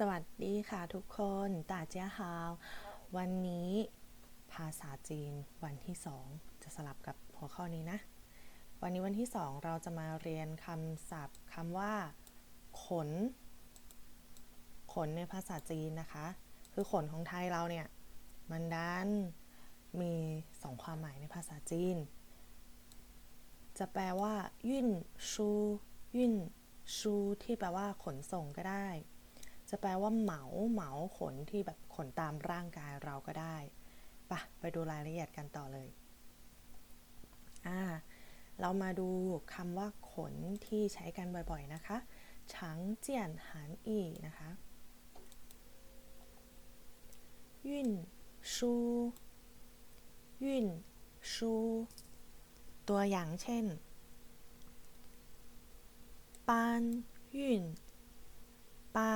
สวัสดีค่ะทุกคนตาเจียฮาว วันนี้ภาษาจีนวันที่สองจะสลับกับหัวข้อนี้นะ วันนี้วันที่สองเราจะมาเรียนคำศัพท์คำว่า ขน ขนในภาษาจีนนะคะ คือขนของไทยเราเนี่ย มันดันมีสองความหมายในภาษาจีน จะแปลว่ายื่นชูยื่นชู ที่แปลว่าขนส่งก็ได้ จะแปลว่าเหมาเหมาขนที่แบบขนตามร่างกายเราก็ได้ปะไปดูรายละเอียดกันต่อเลยอ่าเรามาดูคำว่าขนที่ใช้กันบ่อยๆนะคะฉังเจียนหานอีนะคะยื่นชูยื่นชูตัวอย่างเช่น搬运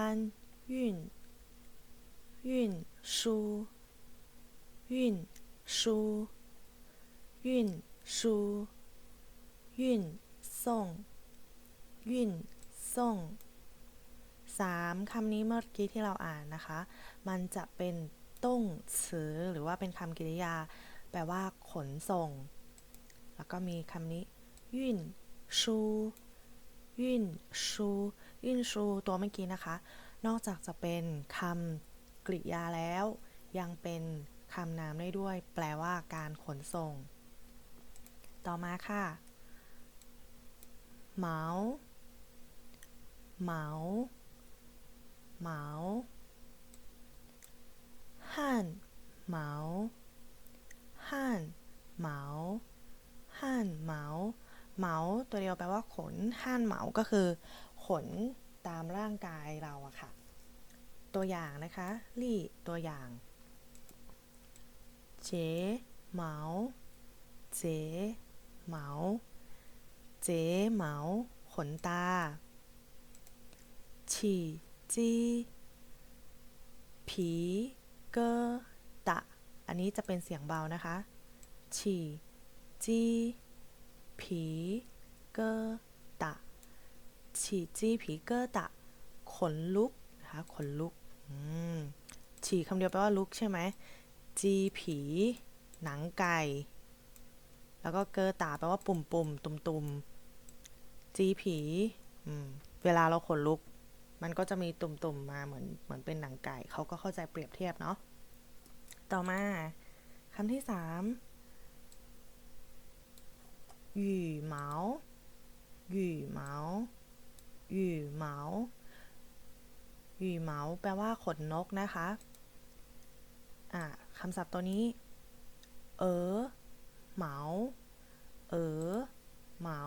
搬运运输运输运输运送运送สามคำนี้เมื่อกี้ที่เราอ่านนะคะ มันจะเป็นต้งสือหรือว่าเป็นคำกริยา แปลว่าขนส่ง แล้วก็มีคำนี้ยื่นชู ยื่นชูยื่นชูตัวเมื่อกี้นะคะ นอกจากจะเป็นคำกริยาแล้ว ยังเป็นคำนามได้ด้วย แปลว่าการขนส่ง ต่อมาค่ะ เหมาเหมาเหมาห่านเหมาห่านเหมาห่านเหมา เหมาตัวเดียวแปลว่าขนห่านเหมาก็คือ ขนตามร่างกายเราอะค่ะ ตัวอย่างนะคะลี่ตัวอย่างเจ๋เหมาเจ๋เหมาเจ๋เหมาขนตาฉี่จี้ผีเกอตะ อันนี้จะเป็นเสียงเบานะคะฉี่จี้ ผีเกอตะ ฉีจี้ผีเกอตะ ขนลุกนะคะขนลุกฉีคำเดียวแปลว่าลุกใช่ไหมจีผี หนังไก่ แล้วก็เกอตาแปลว่าปุ่มปุ่มตุ่มตุ่มจีผีเวลาเราขนลุก มันก็จะมีตุ่มๆมาเหมือนเหมือนเป็นหนังไก่เขาก็เข้าใจเปรียบเทียบเนาะต่อมาคำที่สาม หยู่เหมาหยู่เหมาหยู่เหมาหยู่เหมาแปลว่าขนนกนะคะอะคำศัพท์ตัวนี้ เออเหมาเออเหมา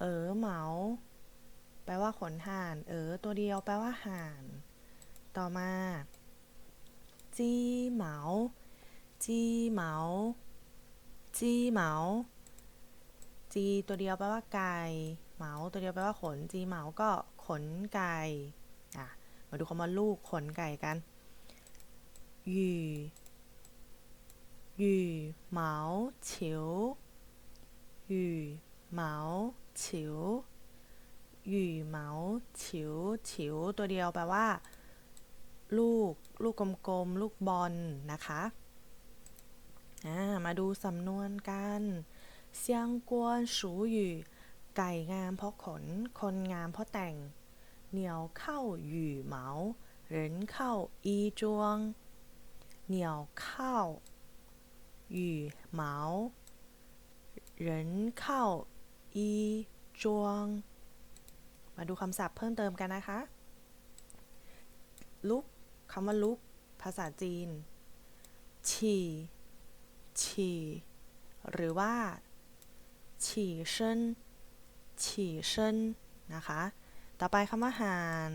เออเหมาแปลว่าขนห่าน เออ ตัวเดียวแปลว่าห่าน ต่อมา จีเหมา จีเหมา จีเหมา จีตัวเดียวแปลว่าไก่เหมาตัวเดียวแปลว่าขนจีเหมาก็ขนไก่อะมาดูคำว่าลูกขนไก่กันยู่ยู่เหมาฉิวยู่เหมาฉิวหยู่เหมาฉิวฉิวตัวเดียวแปลว่า ลูก ลูกกลมๆ ลูกบอลนะคะ อ่า มาดูสำนวนกัน เซียงกวนสูหยู่ไก่งามเพราะขน คนงามเพราะแต่ง เหนียวเข้าหยู่เหมาเหรินเข้าอีจวง เหนียวเข้าหยู่เหมาเหรินเข้าอีจวง มาดูคำศัพท์เพิ่มเติมกันนะคะ ลุกคำว่าลุก ภาษาจีนฉี่ฉี่หรือว่า ฉี่เชินฉี่เชินนะคะ ต่อไปคำว่าหาน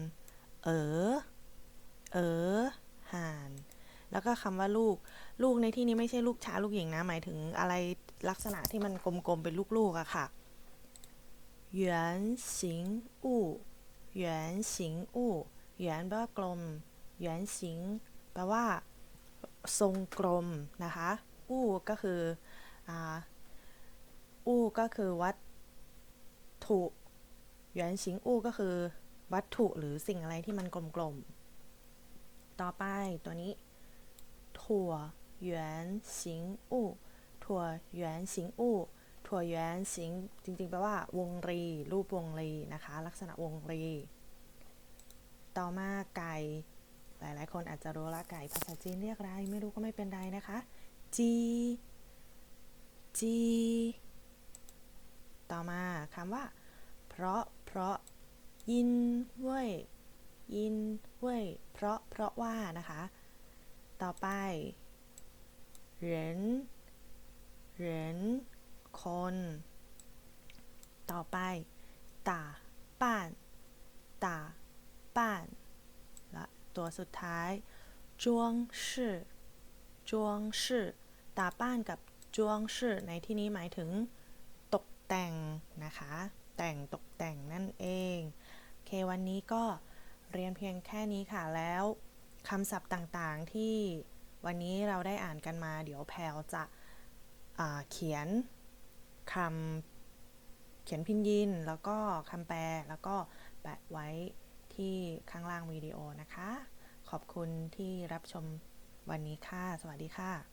เออ เออหาน แล้วก็คำว่าลูก ลูกในที่นี้ไม่ใช่ลูกช้าลูกหญิงนะ หมายถึงอะไรลักษณะที่มันกลมๆเป็นลูกๆอะค่ะหยวนสิงอู่หยวนสิงอู่หยวนแปลว่ากลมหยวนสิงแปลว่า ทรงกลมนะคะ อู้ก็คืออ อู้ก็คือวัตถุหยวนสิงอู้ก็คือ วัตถุหรือสิ่งอะไรที่มันกลมๆ ต่อไปตัวนี้ ถั่วหยวนสิงอู่ถั่วหยวนสิงอู่ถั่วหยวนสิงจริงๆแปลว่า วงรี รูปวงรีนะคะ ลักษณะวงรี ต่อมาไก่ หลายๆ คนอาจจะรู้ละไก่ภาษาจีนเรียกอะไร ไม่รู้ก็ไม่เป็นไรนะคะจีจี ต่อมาคำว่า เพราะ เพราะ ยิน เว่ย ยิน เว่ย เพราะ เพราะว่านะคะ ต่อไปเหรินเหรินคน ต่อไปตาป้านตาป้านและตัวสุดท้ายจวงชื่อจวงชื่อตาป้านกับจวงชื่อในที่นี้หมายถึง แต่งนะคะ แต่งตกแต่งนั่นเองโอเควันนี้ก็เรียนเพียงแค่นี้ค่ะแล้วคำศัพท์ต่างๆที่วันนี้เราได้อ่านกันมา เดี๋ยวแพลจะเขียนคำเขียนพินยิน แล้วก็คำแปลแล้วก็แปะไว้ที่ข้างล่างวิดีโอนะคะ ขอบคุณที่รับชมวันนี้ค่ะ สวัสดีค่ะ